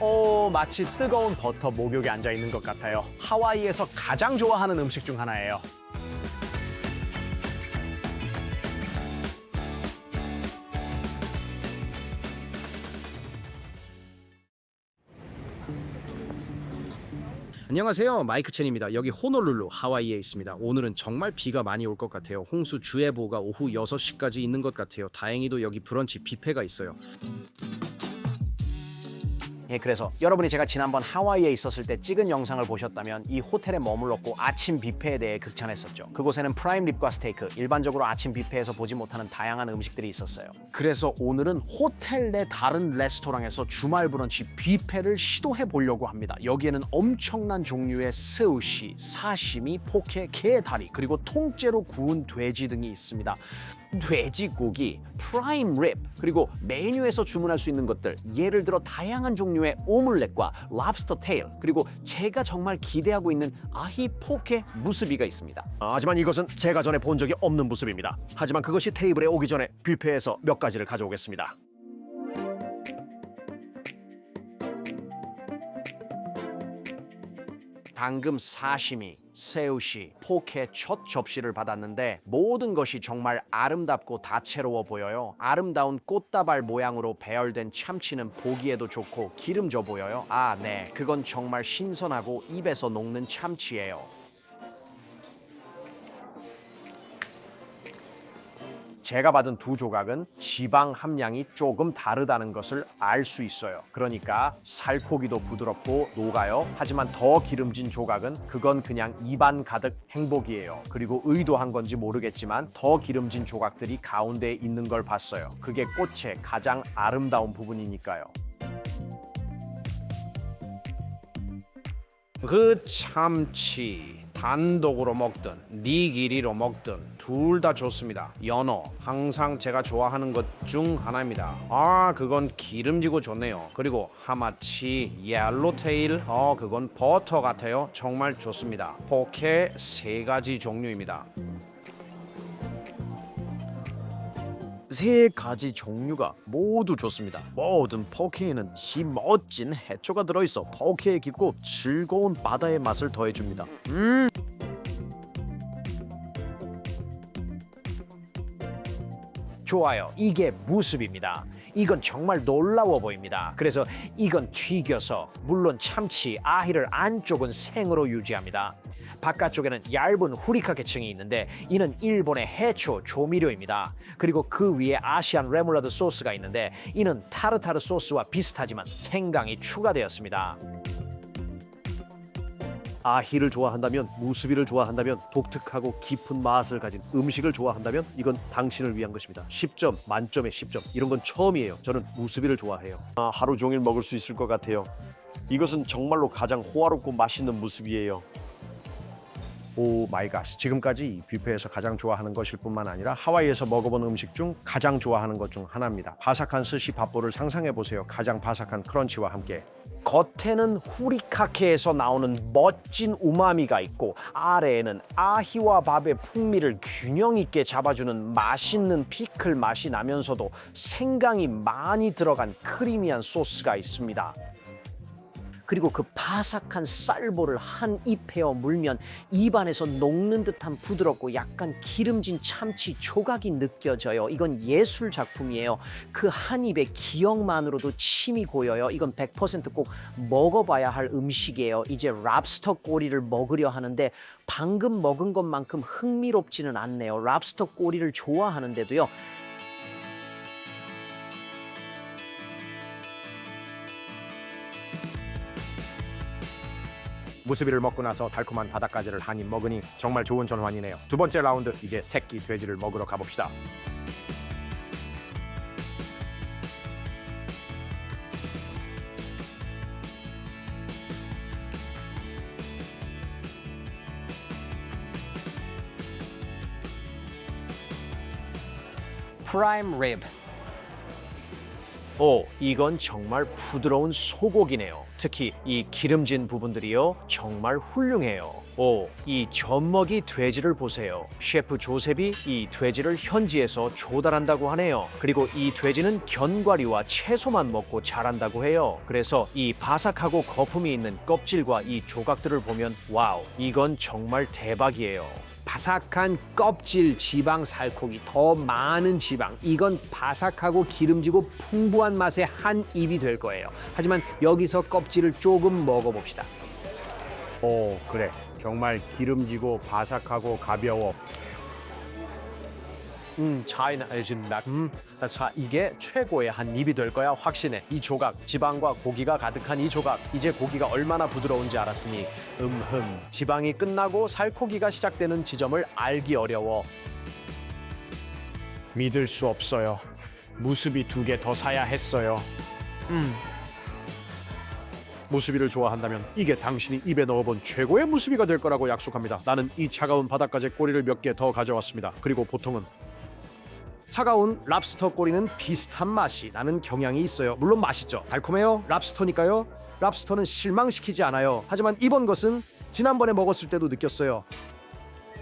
오, 마치 뜨거운 버터 목욕에 앉아 있는 것 같아요. 하와이에서 가장 좋아하는 음식 중 하나예요. 안녕하세요. 마이크 첸입니다. 여기 호놀룰루 하와이에 있습니다. 오늘은 정말 비가 많이 올 것 같아요. 홍수 주의보가 오후 6시까지 있는 것 같아요. 다행히도 여기 브런치 뷔페가 있어요 예, 그래서 여러분이 제가 지난번 하와이에 있었을 때 찍은 영상을 보셨다면 이 호텔에 머물렀고 아침 뷔페에 대해 극찬했었죠. 그곳에는 프라임 립과 스테이크, 일반적으로 아침 뷔페에서 보지 못하는 다양한 음식들이 있었어요. 그래서 오늘은 호텔 내 다른 레스토랑에서 주말 브런치 뷔페를 시도해 보려고 합니다. 여기에는 엄청난 종류의 스우시, 사시미, 포케, 게 다리, 그리고 통째로 구운 돼지 등이 있습니다. 돼지고기, 프라임 립, 그리고 메뉴에서 주문할 수 있는 것들, 예를 들어 다양한 종류의 오믈렛과 랍스터 테일, 그리고 제가 정말 기대하고 있는 아히 포케 무스비가 있습니다. 아, 하지만 이것은 제가 전에 본 적이 없는 모습입니다. 하지만 그것이 테이블에 오기 전에 뷔페에서 몇 가지를 가져오겠습니다. 방금 사시미, 새우시, 포케 첫 접시를 받았는데 모든 것이 정말 아름답고 다채로워 보여요. 아름다운 꽃다발 모양으로 배열된 참치는 보기에도 좋고 기름져 보여요. 아, 네. 그건 정말 신선하고 입에서 녹는 참치예요. 제가 받은 두 조각은 지방 함량이 조금 다르다는 것을 알 수 있어요. 그러니까 살코기도 부드럽고 녹아요. 하지만 더 기름진 조각은 그건 그냥 입안 가득 행복이에요. 그리고 의도한 건지 모르겠지만 더 기름진 조각들이 가운데에 있는 걸 봤어요. 그게 꽃의 가장 아름다운 부분이니까요. 그 참치 단독으로 먹든 니기리로 먹든 둘 다 좋습니다. 연어 항상 제가 좋아하는 것 중 하나입니다. 아 그건 기름지고 좋네요. 그리고 하마치 옐로테일. 어 그건 버터 같아요. 정말 좋습니다. 포케 세 가지 종류입니다 세 가지 종류가 모두 좋습니다. 모든 포케에는 이 멋진 해초가 들어있어 포케의 깊고 즐거운 바다의 맛을 더해줍니다. 음. 좋아요. 이게 무습입니다. 이건 정말 놀라워 보입니다. 그래서 이건 튀겨서 물론 참치, 아히를 안쪽은 생으로 유지합니다. 바깥쪽에는 얇은 후리카케 층이 있는데 이는 일본의 해초 조미료입니다. 그리고 그 위에 아시안 레몰라드 소스가 있는데 이는 타르타르 소스와 비슷하지만 생강이 추가되었습니다. 아히를 좋아한다면 무수비를 좋아한다면 독특하고 깊은 맛을 가진 음식을 좋아한다면 이건 당신을 위한 것입니다. 10점 만점에 10점 이런 건 처음이에요. 저는 무수비를 좋아해요. 아, 하루 종일 먹을 수 있을 것 같아요. 이것은 정말로 가장 호화롭고 맛있는 무수비예요. 오 마이 갓. 지금까지 이 뷔페에서 가장 좋아하는 것일 뿐만 아니라 하와이에서 먹어본 음식 중 가장 좋아하는 것 중 하나입니다. 바삭한 스시 밥볼을 상상해 보세요. 가장 바삭한 크런치와 함께. 겉에는 후리카케에서 나오는 멋진 우마미가 있고 아래에는 아히와 밥의 풍미를 균형 있게 잡아주는 맛있는 피클 맛이 나면서도 생강이 많이 들어간 크리미한 소스가 있습니다. 그리고 그 바삭한 쌀볼을 한 입에어 물면 입안에서 녹는 듯한 부드럽고 약간 기름진 참치 조각이 느껴져요. 이건 예술 작품이에요. 그 한 입의 기억만으로도 침이 고여요. 이건 100%꼭 먹어봐야 할 음식이에요. 이제 랍스터 꼬리를 먹으려 하는데 방금 먹은 것만큼 흥미롭지는 않네요. 랍스터 꼬리를 좋아하는데도요. 무스비를 먹고 나서 달콤한 바닷가지를 한 입 먹으니 정말 좋은 전환이네요 두 번째 라운드 이제 새끼 돼지를 먹으러 가봅시다 프라임 립. 오, 이건 정말 부드러운 소고기네요. 특히 이 기름진 부분들이요 정말 훌륭해요. 오, 이 젖먹이 돼지를 보세요. 셰프 조셉이 이 돼지를 현지에서 조달한다고 하네요. 그리고 이 돼지는 견과류와 채소만 먹고 자란다고 해요. 그래서 이 바삭하고 거품이 있는 껍질과 이 조각들을 보면 와우, 이건 정말 대박이에요. 바삭한 껍질 지방 살코기 더 많은 지방. 이건 바삭하고 기름지고 풍부한 맛의 한 입이 될 거예요. 하지만 여기서 껍질을 조금 먹어봅시다. 오 그래. 정말 기름지고 바삭하고 가벼워 음, 차이나 알진다. 음, 자 이게 최고의 한 입이 될 거야 확신해. 이 조각, 지방과 고기가 가득한 이 조각. 이제 고기가 얼마나 부드러운지 알았으니 음흠. 지방이 끝나고 살코기가 시작되는 지점을 알기 어려워. 믿을 수 없어요 무수비 두 개 더 사야 했어요 무수비를 좋아한다면 이게 당신이 입에 넣어본 최고의 무수비가 될 거라고 약속합니다. 나는 이 차가운 바닷가재 꼬리를 몇 개 더 가져왔습니다. 그리고 보통은 차가운 랍스터 꼬리는 비슷한 맛이 나는 경향이 있어요. 물론 맛있죠. 달콤해요. 랍스터니까요. 랍스터는 실망시키지 않아요. 하지만 이번 것은 지난번에 먹었을 때도 느꼈어요.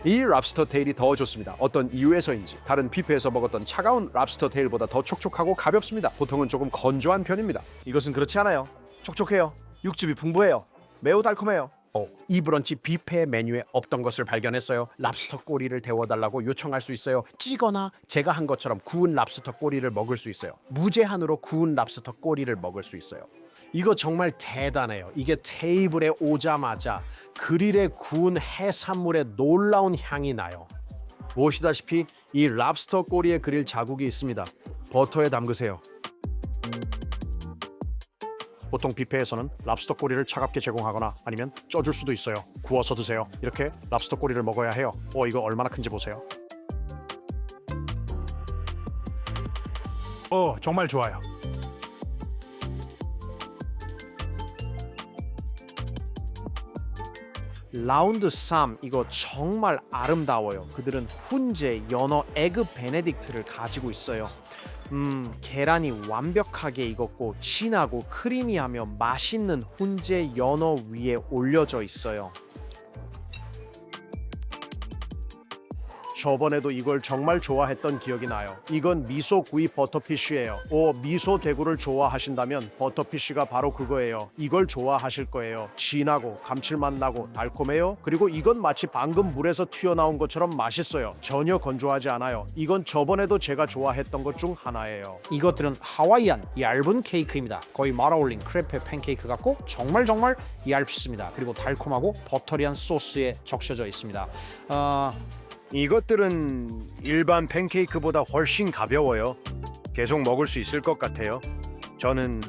이 랍스터 테일이 더 좋습니다. 어떤 이유에서인지 다른 뷔페에서 먹었던 차가운 랍스터 테일보다 더 촉촉하고 가볍습니다. 보통은 조금 건조한 편입니다. 이것은 그렇지 않아요. 촉촉해요. 육즙이 풍부해요. 매우 달콤해요. 어, 이 브런치 뷔페 메뉴에 없던 것을 발견했어요. 랍스터 꼬리를 데워달라고 요청할 수 있어요. 찌거나 제가 한 것처럼 구운 랍스터 꼬리를 먹을 수 있어요. 무제한으로 구운 랍스터 꼬리를 먹을 수 있어요. 이거 정말 대단해요. 이게 테이블에 오자마자 그릴에 구운 해산물의 놀라운 향이 나요. 보시다시피 이 랍스터 꼬리에 그릴 자국이 있습니다. 버터에 담그세요. 보통 뷔페에서는 랍스터 꼬리를 차갑게 제공하거나 아니면 쪄줄 수도 있어요. 구워서 드세요. 이렇게 랍스터 꼬리를 먹어야 해요. 어 이거 얼마나 큰지 보세요. 어, 정말 좋아요. 라운드 3 이거 정말 아름다워요. 그들은 훈제, 연어, 에그 베네딕트를 가지고 있어요. 음, 계란이 완벽하게 익었고 진하고 크리미하며 맛있는 훈제 연어 위에 올려져 있어요. 저번에도 이걸 정말 좋아했던 기억이 나요. 이건 미소 구이 버터피쉬예요. 오, 미소 대구를 좋아하신다면 버터피쉬가 바로 그거예요. 이걸 좋아하실 거예요. 진하고 감칠맛 나고 달콤해요. 그리고 이건 마치 방금 물에서 튀어나온 것처럼 맛있어요. 전혀 건조하지 않아요. 이건 저번에도 제가 좋아했던 것 중 하나예요. 이것들은 하와이안 얇은 케이크입니다 거의 말아올린 크레페 팬케이크 같고 정말 정말 얇습니다 그리고 달콤하고 버터리한 소스에 적셔져 있습니다 어, 이것들은 일반 팬케이크보다 훨씬 가벼워요 계속 먹을 수 있을 것 같아요 저는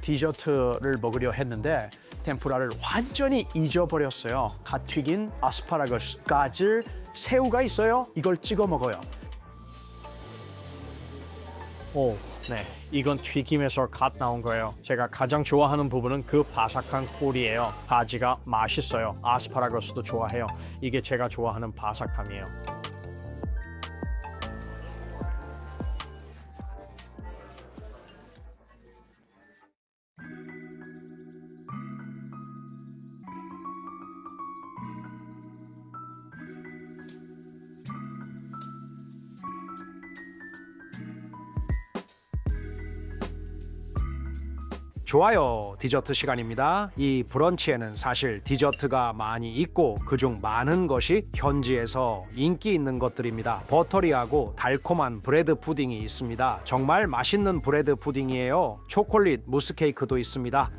디저트를 먹으려 했는데 템푸라를 완전히 잊어버렸어요. 갓 튀긴 아스파라거스, 가질, 새우가 있어요. 이걸 찍어 먹어요. 오, 네. 이건 튀김에서 갓 나온 거예요. 제가 가장 좋아하는 부분은 그 바삭한 꼬리예요. 가지가 맛있어요. 아스파라거스도 좋아해요. 이게 제가 좋아하는 바삭함이에요. 좋아요. 디저트 시간입니다. 이 브런치에는 사실 디저트가 많이 있고 그중 많은 것이 현지에서 인기 있는 것들입니다. 버터리하고 달콤한 브레드 푸딩이 있습니다. 정말 맛있는 브레드 푸딩이에요. 초콜릿 무스 케이크도 있습니다.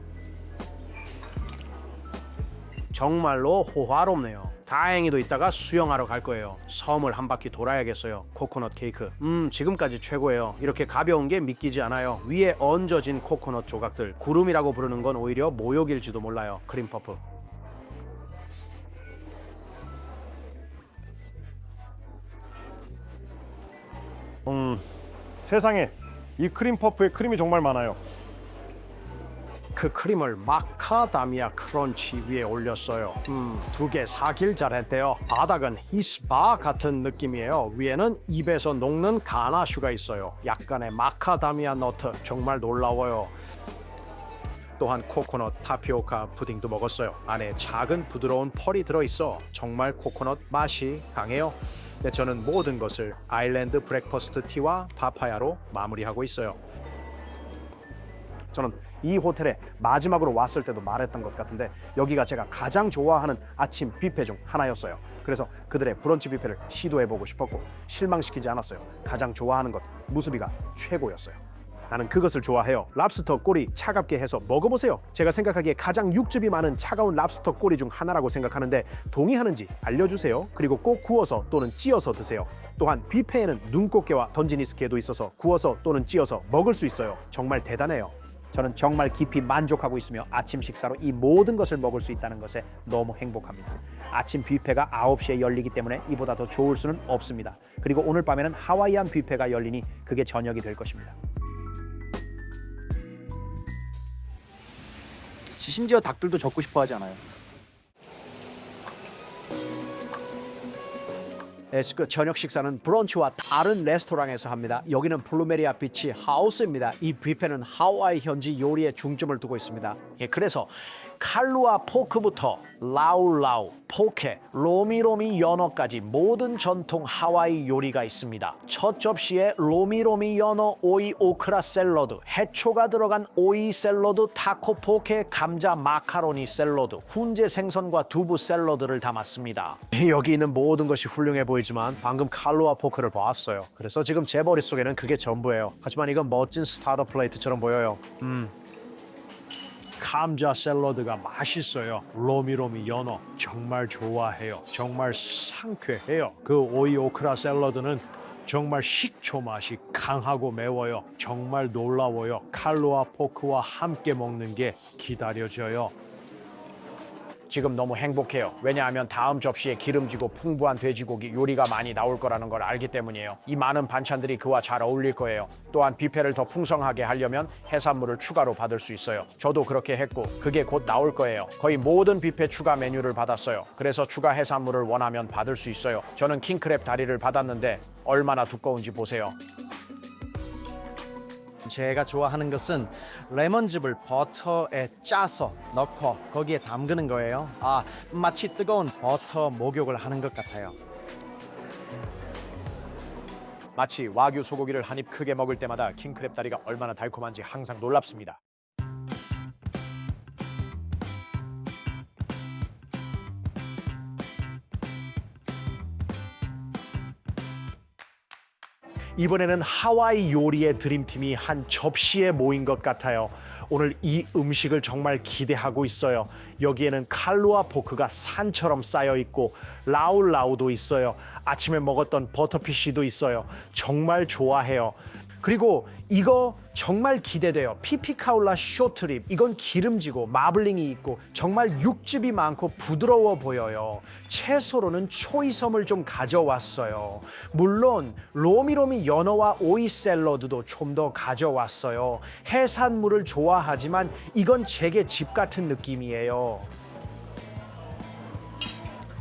정말로 호화롭네요. 다행히도 이따가 수영하러 갈 거예요. 섬을 한 바퀴 돌아야겠어요. 코코넛 케이크. 음, 지금까지 최고예요. 이렇게 가벼운 게 믿기지 않아요. 위에 얹어진 코코넛 조각들. 구름이라고 부르는 건 오히려 모욕일지도 몰라요. 크림 퍼프. 음 세상에 이 크림 퍼프에 크림이 정말 많아요 그 크림을 마카다미아 크런치 위에 올렸어요. 음, 두 개 사길 잘했대요. 바닥은 히스바 같은 느낌이에요. 위에는 입에서 녹는 가나슈가 있어요. 약간의 마카다미아 너트 정말 놀라워요. 또한 코코넛 타피오카 푸딩도 먹었어요. 안에 작은 부드러운 펄이 들어있어 정말 코코넛 맛이 강해요. 네, 저는 모든 것을 아일랜드 브렉퍼스트 티와 파파야로 마무리하고 있어요. 저는 이 호텔에 마지막으로 왔을 때도 말했던 것 같은데 여기가 제가 가장 좋아하는 아침 뷔페 중 하나였어요. 그래서 그들의 브런치 뷔페를 시도해보고 싶었고 실망시키지 않았어요. 가장 좋아하는 것 무수비가 최고였어요. 나는 그것을 좋아해요. 랍스터 꼬리 차갑게 해서 먹어보세요. 제가 생각하기에 가장 육즙이 많은 차가운 랍스터 꼬리 중 하나라고 생각하는데 동의하는지 알려주세요. 그리고 꼭 구워서 또는 찌어서 드세요. 또한 뷔페에는 눈꽃게와 던지니스케도 있어서 구워서 또는 찌어서 먹을 수 있어요. 정말 대단해요. 저는 정말 깊이 만족하고 있으며 아침 식사로 이 모든 것을 먹을 수 있다는 것에 너무 행복합니다. 아침 뷔페가 9시에 열리기 때문에 이보다 더 좋을 수는 없습니다. 그리고 오늘 밤에는 하와이안 뷔페가 열리니 그게 저녁이 될 것입니다. 심지어 닭들도 적고 싶어 하지 않아요. 저녁 식사는 브런치와 다른 레스토랑에서 합니다. 여기는 플루메리아 비치 하우스입니다. 이 뷔페는 하와이 현지 요리에 중점을 두고 있습니다. 예, 그래서 칼루아 포크부터 라울라우, 포케, 로미로미 연어까지 모든 전통 하와이 요리가 있습니다. 첫 접시에 로미로미 연어 오이 오크라 샐러드, 해초가 들어간 오이 샐러드, 타코 포케, 감자 마카로니 샐러드, 훈제 생선과 두부 샐러드를 담았습니다. 여기 있는 모든 것이 훌륭해 보이지만 방금 칼로와 포크를 봤어요. 그래서 지금 제 머릿속에는 그게 전부예요. 하지만 이건 멋진 스타터 플레이트처럼 보여요. 음. 감자 샐러드가 맛있어요. 로미로미 연어 정말 좋아해요. 정말 상쾌해요. 그 오이 오크라 샐러드는 정말 식초 맛이 강하고 매워요. 정말 놀라워요. 칼로와 포크와 함께 먹는 게 기다려져요. 지금 너무 행복해요. 왜냐하면 다음 접시에 기름지고 풍부한 돼지고기 요리가 많이 나올 거라는 걸 알기 때문이에요. 이 많은 반찬들이 그와 잘 어울릴 거예요. 또한 뷔페를 더 풍성하게 하려면 해산물을 추가로 받을 수 있어요. 저도 그렇게 했고 그게 곧 나올 거예요. 거의 모든 뷔페 추가 메뉴를 받았어요. 그래서 추가 해산물을 원하면 받을 수 있어요. 저는 킹크랩 다리를 받았는데 얼마나 두꺼운지 보세요. 제가 좋아하는 것은 레몬즙을 버터에 짜서 넣고 거기에 담그는 거예요. 아, 마치 뜨거운 버터 목욕을 하는 것 같아요. 마치 와규 소고기를 한 입 크게 먹을 때마다 킹크랩 다리가 얼마나 달콤한지 항상 놀랍습니다. 이번에는 하와이 요리의 드림팀이 한 접시에 모인 것 같아요. 오늘 이 음식을 정말 기대하고 있어요. 여기에는 칼루아 포크가 산처럼 쌓여 있고 라울라우도 있어요. 아침에 먹었던 버터피쉬도 있어요. 정말 좋아해요. 그리고 이거 정말 기대돼요. 피피카울라 쇼트립. 이건 기름지고 마블링이 있고 정말 육즙이 많고 부드러워 보여요. 채소로는 초이섬을 좀 가져왔어요. 물론 로미로미 연어와 오이 샐러드도 좀 더 가져왔어요. 해산물을 좋아하지만 이건 제게 집 같은 느낌이에요.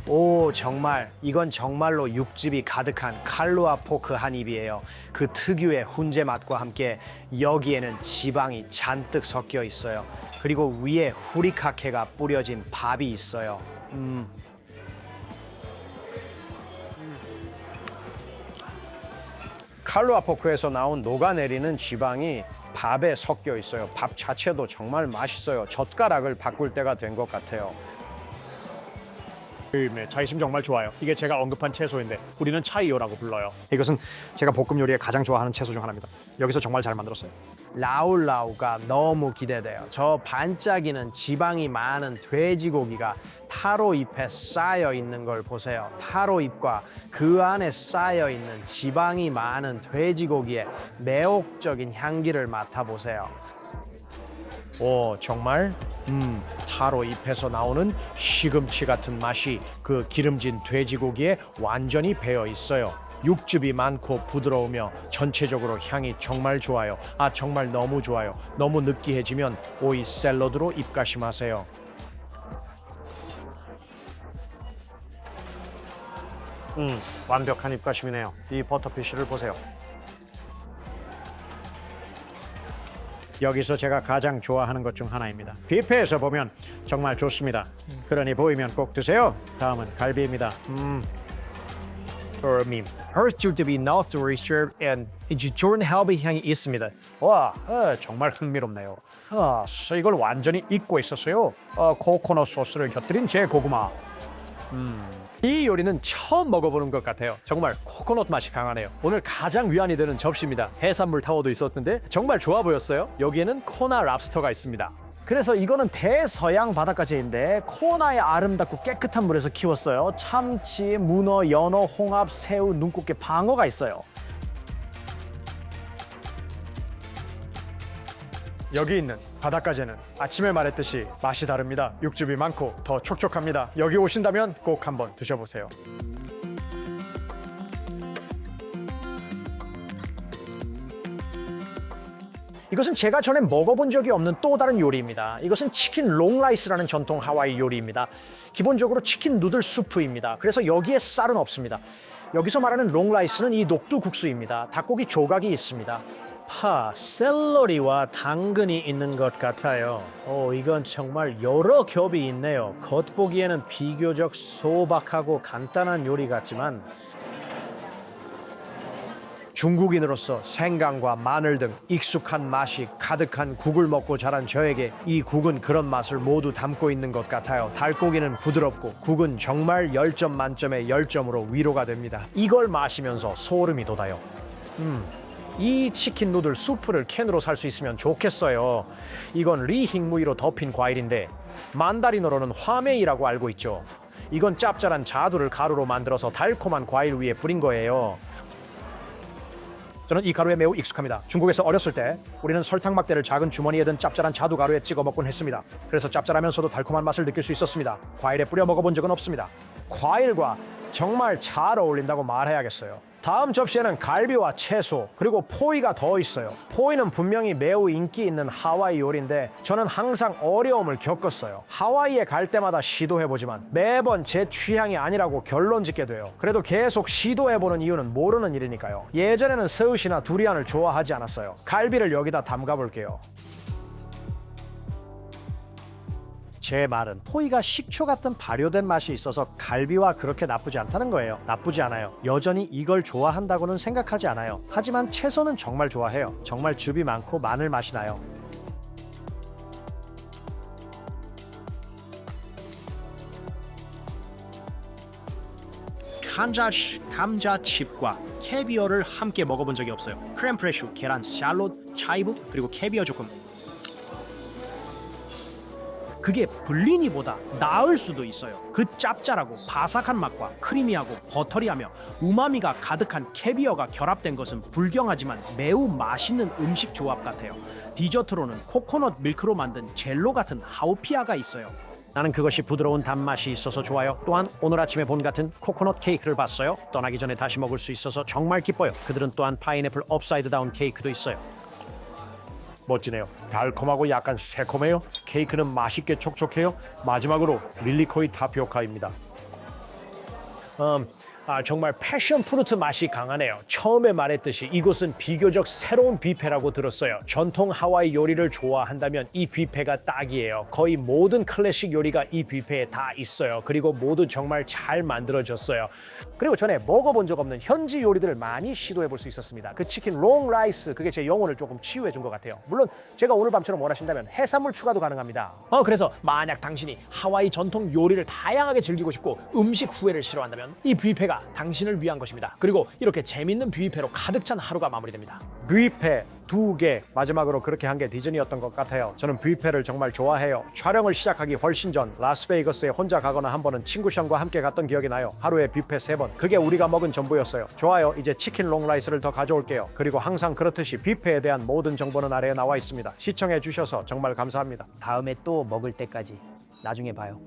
오 정말 이건 정말로 육즙이 가득한 칼루아 포크 한 입이에요. 그 특유의 훈제 맛과 함께 여기에는 지방이 잔뜩 섞여 있어요. 그리고 위에 후리카케가 뿌려진 밥이 있어요. 음. 칼루아 포크에서 나온 녹아내리는 지방이 밥에 섞여 있어요. 밥 자체도 정말 맛있어요. 젓가락을 바꿀 때가 된 것 같아요. 네, 자의심 정말 좋아요. 이게 제가 언급한 채소인데 우리는 차이오라고 불러요. 이것은 제가 볶음 요리에 가장 좋아하는 채소 중 하나입니다. 여기서 정말 잘 만들었어요. 라울라우가 너무 기대돼요. 저 반짝이는 지방이 많은 돼지고기가 타로 잎에 쌓여 있는 걸 보세요. 타로 잎과 그 안에 쌓여 있는 지방이 많은 돼지고기의 매혹적인 향기를 맡아보세요. 오, 정말? 음, 타로 잎에서 나오는 시금치 같은 맛이 그 기름진 돼지고기에 완전히 배어 있어요. 육즙이 많고 부드러우며 전체적으로 향이 정말 좋아요. 아 정말 너무 좋아요. 너무 느끼해지면 오이 샐러드로 입가심하세요. 음, 완벽한 입가심이네요. 이 버터피쉬를 보세요. 여기서 제가 가장 좋아하는 것 중 하나입니다. 뷔페에서 보면 정말 좋습니다. 그러니 보이면 꼭 드세요. 다음은 갈비입니다. 음, 어민 허스튜드비 너스리 쉐프 앤 이제 좋은 할비 향이 있습니다. 와, 어, 정말 흥미롭네요. 아, 이걸 완전히 잊고 있었어요. 어, 코코넛 소스를 곁들인 제 고구마. 음, 이 요리는 처음 먹어보는 것 같아요. 정말 코코넛 맛이 강하네요. 오늘 가장 위안이 되는 접시입니다. 해산물 타워도 있었는데 정말 좋아 보였어요. 여기에는 코나 랍스터가 있습니다. 그래서 이거는 대서양 바닷가재인데 코나의 아름답고 깨끗한 물에서 키웠어요. 참치, 문어, 연어, 홍합, 새우, 눈꽃게, 방어가 있어요. 여기 있는 바닷가재는 아침에 말했듯이 맛이 다릅니다. 육즙이 많고 더 촉촉합니다. 여기 오신다면 꼭 한번 드셔보세요. 이것은 제가 전에 먹어본 적이 없는 또 다른 요리입니다. 이것은 치킨 롱라이스라는 전통 하와이 요리입니다. 기본적으로 치킨 누들 수프입니다. 그래서 여기에 쌀은 없습니다. 여기서 말하는 롱라이스는 이 녹두 국수입니다. 닭고기 조각이 있습니다. 파, 샐러리와 당근이 있는 것 같아요. 오, 이건 정말 여러 겹이 있네요. 겉보기에는 비교적 소박하고 간단한 요리 같지만 중국인으로서 생강과 마늘 등 익숙한 맛이 가득한 국을 먹고 자란 저에게 이 국은 그런 맛을 모두 담고 있는 것 같아요. 닭고기는 부드럽고 국은 정말 10점 만점에 10점으로 위로가 됩니다. 이걸 마시면서 소름이 돋아요. 음, 이 치킨 누들 수프를 캔으로 살 수 있으면 좋겠어요. 이건 리힝무이로 덮인 과일인데 만다린어로는 화메이라고 알고 있죠. 이건 짭짤한 자두를 가루로 만들어서 달콤한 과일 위에 뿌린 거예요. 저는 이 가루에 매우 익숙합니다. 중국에서 어렸을 때 우리는 설탕 막대를 작은 주머니에 든 짭짤한 자두 가루에 찍어 먹곤 했습니다. 그래서 짭짤하면서도 달콤한 맛을 느낄 수 있었습니다. 과일에 뿌려 먹어본 적은 없습니다. 과일과 정말 잘 어울린다고 말해야겠어요. 다음 접시에는 갈비와 채소 그리고 포이가 더 있어요. 포이는 분명히 매우 인기 있는 하와이 요리인데 저는 항상 어려움을 겪었어요. 하와이에 갈 때마다 시도해보지만 매번 제 취향이 아니라고 결론 짓게 돼요. 그래도 계속 시도해보는 이유는 모르는 일이니까요. 예전에는 스우시나 두리안을 좋아하지 않았어요. 갈비를 여기다 담가볼게요. 제 말은 포이가 식초 같은 발효된 맛이 있어서 갈비와 그렇게 나쁘지 않다는 거예요. 나쁘지 않아요. 여전히 이걸 좋아한다고는 생각하지 않아요. 하지만 채소는 정말 좋아해요. 정말 즙이 많고 마늘 맛이 나요. 감자 감자칩과 캐비어를 함께 먹어본 적이 없어요. 크렘프레슈, 계란, 샬롯, 차이브 그리고 캐비어 조금 그게 블리니보다 나을 수도 있어요. 그 짭짤하고 바삭한 맛과 크리미하고 버터리하며 우마미가 가득한 캐비어가 결합된 것은 불경하지만 매우 맛있는 음식 조합 같아요. 디저트로는 코코넛 밀크로 만든 젤로 같은 하우피아가 있어요. 나는 그것이 부드러운 단맛이 있어서 좋아요. 또한 오늘 아침에 본 같은 코코넛 케이크를 봤어요. 떠나기 전에 다시 먹을 수 있어서 정말 기뻐요. 그들은 또한 파인애플 업사이드 다운 케이크도 있어요. 멋지네요. 달콤하고 약간 새콤해요. 케이크는 맛있게 촉촉해요. 마지막으로 릴리코이 타피오카입니다. 음, 아, 정말 패션 프루트 맛이 강하네요. 처음에 말했듯이 이곳은 비교적 새로운 뷔페라고 들었어요. 전통 하와이 요리를 좋아한다면 이 뷔페가 딱이에요. 거의 모든 클래식 요리가 이 뷔페에 다 있어요. 그리고 모두 정말 잘 만들어졌어요. 그리고 전에 먹어본 적 없는 현지 요리들을 많이 시도해 볼 수 있었습니다. 그 치킨 롱 라이스 그게 제 영혼을 조금 치유해 준 것 같아요. 물론 제가 오늘 밤처럼 원하신다면 해산물 추가도 가능합니다. 어 그래서 만약 당신이 하와이 전통 요리를 다양하게 즐기고 싶고 음식 후회를 싫어한다면 이 뷔페가 당신을 위한 것입니다. 그리고 이렇게 재밌는 뷔페로 가득 찬 하루가 마무리됩니다. 뷔페 두 개, 마지막으로 그렇게 한 게 디즈니였던 것 같아요. 저는 뷔페를 정말 좋아해요. 촬영을 시작하기 훨씬 전 라스베이거스에 혼자 가거나 한 번은 친구 션과 함께 갔던 기억이 나요. 하루에 뷔페 세 번. 그게 우리가 먹은 전부였어요. 좋아요. 이제 치킨 롱라이스를 더 가져올게요. 그리고 항상 그렇듯이 뷔페에 대한 모든 정보는 아래에 나와 있습니다. 시청해 주셔서 정말 감사합니다. 다음에 또 먹을 때까지 나중에 봐요.